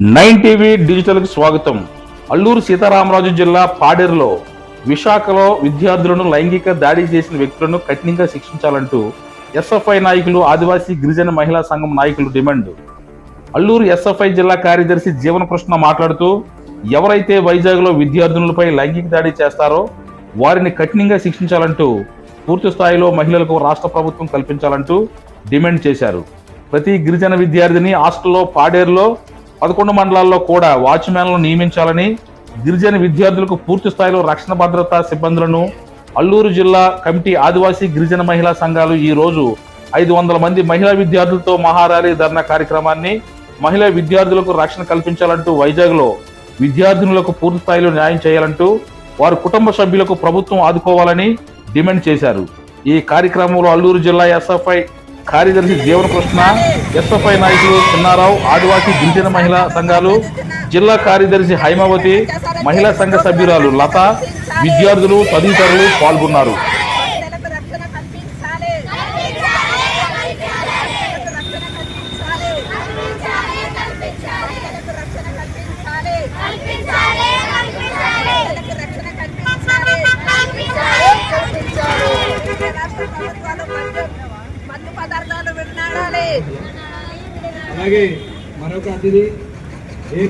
Nine TV డిజిటల్కి స్వాగతం. అల్లూరు సీతారామరాజు జిల్లా పాడేరులో విశాఖలో విద్యార్థులను లైంగిక దాడి చేసిన వ్యక్తులను కఠినంగా శిక్షించాలంటూ ఎస్ఎఫ్ఐ నాయకులు ఆదివాసీ గిరిజన మహిళా సంఘం నాయకులు డిమాండ్. అల్లూరు ఎస్ఎఫ్ఐ జిల్లా కార్యదర్శి జీవనకృష్ణ మాట్లాడుతూ ఎవరైతే వైజాగ్లో విద్యార్థులపై లైంగిక దాడి చేస్తారో వారిని కఠినంగా శిక్షించాలంటూ పూర్తి స్థాయిలో మహిళలకు రాష్ట్ర ప్రభుత్వం కల్పించాలంటూ డిమాండ్ చేశారు. ప్రతి గిరిజన విద్యార్థిని హాస్టల్లో పాడేరులో పదకొండు మండలాల్లో కూడా వాచ్మ్యాన్లను నియమించాలని గిరిజన విద్యార్థులకు పూర్తి స్థాయిలో రక్షణ భద్రతా సిబ్బందులను అల్లూరు జిల్లా కమిటీ ఆదివాసీ గిరిజన మహిళా సంఘాలు ఈ రోజు ఐదు వందల మంది మహిళా విద్యార్థులతో మహారాలి ధర్నా కార్యక్రమాన్ని మహిళా విద్యార్థులకు రక్షణ కల్పించాలంటూ వైజాగ్లో విద్యార్థినులకు పూర్తి స్థాయిలో న్యాయం చేయాలంటూ వారి కుటుంబ సభ్యులకు ప్రభుత్వం ఆదుకోవాలని డిమాండ్ చేశారు. ఈ కార్యక్రమంలో అల్లూరు జిల్లా ఎస్ఎఫ్ఐ కార్యదర్శి జీవనకృష్ణ ఎస్ఎఫ్ఐ నాయకులు చిన్నారావు ఆదివాసీ గిరిజన మహిళా సంఘాలు జిల్లా కార్యదర్శి హైమావతి మహిళా సంఘ సభ్యురాలు లత విద్యార్థులు తదితరులు పాల్గొన్నారు రాష్ట్ర ప్రభుత్వాలు మద్దు పదార్థాలు విన్నాడాలి అలాగే మరొక అతిథి ఏ